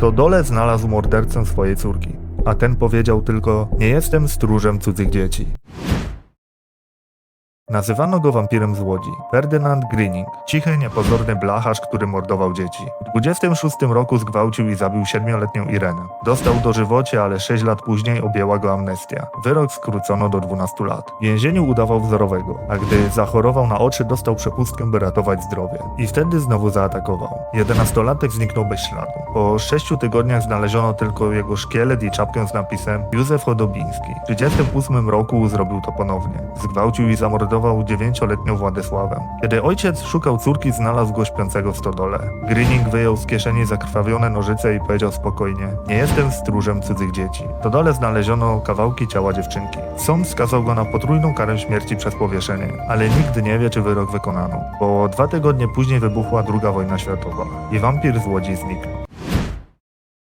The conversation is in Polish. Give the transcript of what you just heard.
To Dole znalazł mordercę swojej córki, a ten powiedział tylko: Nie jestem stróżem cudzych dzieci. Nazywano go wampirem z Łodzi. Ferdynand Greening, cichy, niepozorny blacharz, który mordował dzieci. W 26 roku zgwałcił i zabił siedmioletnią Irenę. Dostał dożywocie, ale 6 lat później objęła go amnestia. Wyrok skrócono do 12 lat. W więzieniu udawał wzorowego, a gdy zachorował na oczy, dostał przepustkę, by ratować zdrowie. I wtedy znowu zaatakował. 11-latek zniknął bez śladu. Po 6 tygodniach znaleziono tylko jego szkielet i czapkę z napisem Józef Chodobiński. W 38 roku zrobił to ponownie. Zgwałcił i zamordował 9-letnią Władysławę. Kiedy ojciec szukał córki, znalazł go śpiącego w stodole. Greening wyjął z kieszeni zakrwawione nożyce i powiedział spokojnie: Nie jestem stróżem cudzych dzieci. W stodole znaleziono kawałki ciała dziewczynki. Sąd skazał go na potrójną karę śmierci przez powieszenie, ale nikt nie wie, czy wyrok wykonano, bo dwa tygodnie później wybuchła II wojna światowa i wampir z Łodzi zniknął.